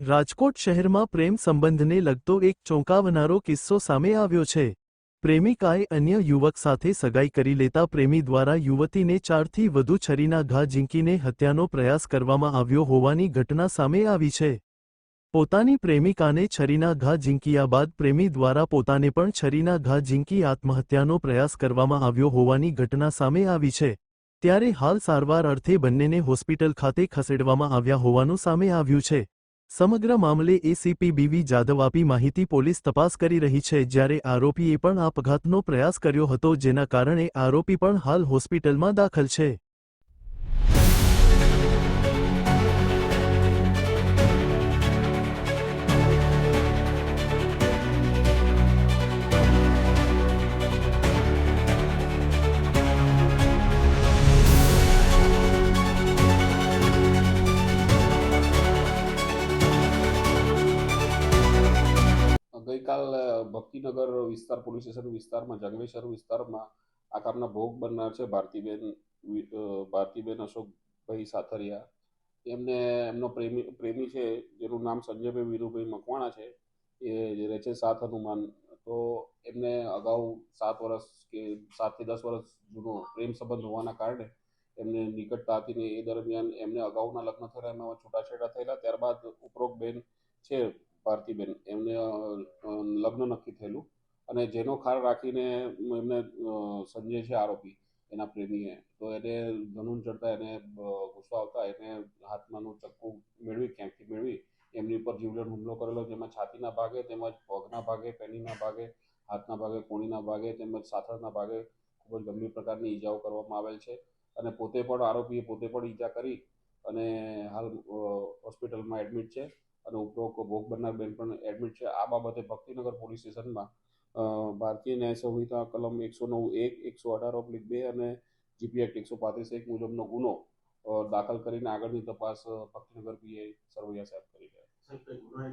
રાજકોટ શહેરમાં પ્રેમ સંબંધને લગતો એક ચોંકાવનારો કિસ્સો સામે આવ્યો છે. પ્રેમિકાએ અન્ય યુવક સાથે સગાઈ કરી લેતા પ્રેમી દ્વારા યુવતીને ચારથી વધુ છરીના ઘા ઝીંકીને હત્યાનો પ્રયાસ કરવામાં આવ્યો હોવાની ઘટના સામે આવી છે. પોતાની પ્રેમિકાને છરીના ઘા ઝીંકીયા બાદ પ્રેમી દ્વારા પોતાને પણ છરીના ઘા ઝીંકી આત્મહત્યાનો પ્રયાસ કરવામાં આવ્યો હોવાની ઘટના સામે આવી છે. ત્યારે હાલ સારવાર અર્થે બંનેને હોસ્પિટલ ખાતે ખસેડવામાં આવ્યા હોવાનું સામે આવ્યું છે. સમગ્ર મામલે એસીપી બીવી જાદવ આપી માહિતી પોલીસ તપાસ કરી રહી છે, જ્યારે આરોપીએ પણ આપઘાતનો પ્રયાસ કર્યો હતો, જેના કારણે આરોપી પણ હાલ હોસ્પિટલમાં દાખલ છે. ગઈકાલ ભક્તિનગર વિસ્તાર, પોલીસ સ્ટેશન વિસ્તારમાં જંગલેશ્વર વિસ્તારમાં આ કામના ભોગ બનનાર છે ભારતીબેન ભારતીબેન અશોકભાઈ સાથરિયા. એમને, એમનો પ્રેમી પ્રેમી છે, જેનું નામ સંજયભાઈ વીરુભાઈ મકવાણા છે, એ રહે છે સાત હનુમાન. તો એમને અગાઉ સાત વર્ષ કે સાતથી દસ વર્ષ જૂનો પ્રેમ સંબંધ હોવાના કારણે એમને નિકટતા હતી ને એ દરમિયાન એમને અગાઉના લગ્ન થયેલા એમાં છૂટાછેડા થયેલા. ત્યારબાદ ઉપરોક્ત બેન છે ભારતીબેન એમને લગ્ન નક્કી થયેલું. અને જેનો ખાર રાખીને એમને સંજય છે આરોપી, એના પ્રેમીએ. તો એને ધનુન ચડતા એને ગુસ્સો આવતા એને હાથમાંનું ચક્કુ મેળવી ક્યાંકથી મેળવી? એમની ઉપર જીવલેણ હુમલો કરેલો, જેમાં છાતીના ભાગે, તેમજ પગના ભાગે, પેનીના ભાગે, હાથના ભાગે, કોણીના ભાગે, તેમજ સાથળના ભાગે ખૂબ જ ગંભીર પ્રકારની ઈજાઓ કરવામાં આવેલ છે. અને પોતે પણ આરોપીએ પોતે પણ ઈજા કરી અને હાલ હોસ્પિટલમાં એડમિટ છે. અને ઉપરોક્ત ભોગ બેન પણ એડમિટ છે. આ બાબતે ભક્તિનગર પોલીસ સ્ટેશનમાં ભારતીય ન્યાય સંહિતા કલમ એકસો નવ એક, એકસો અઢાર ઓબ્લિક બે અને જીપી એક્ટ એકસો પાંત્રીસ એક મુજબનો ગુનો દાખલ કરીને આગળની તપાસ ભક્તિનગર પીઆઈ સરવૈયા સાહેબ કરી રહ્યા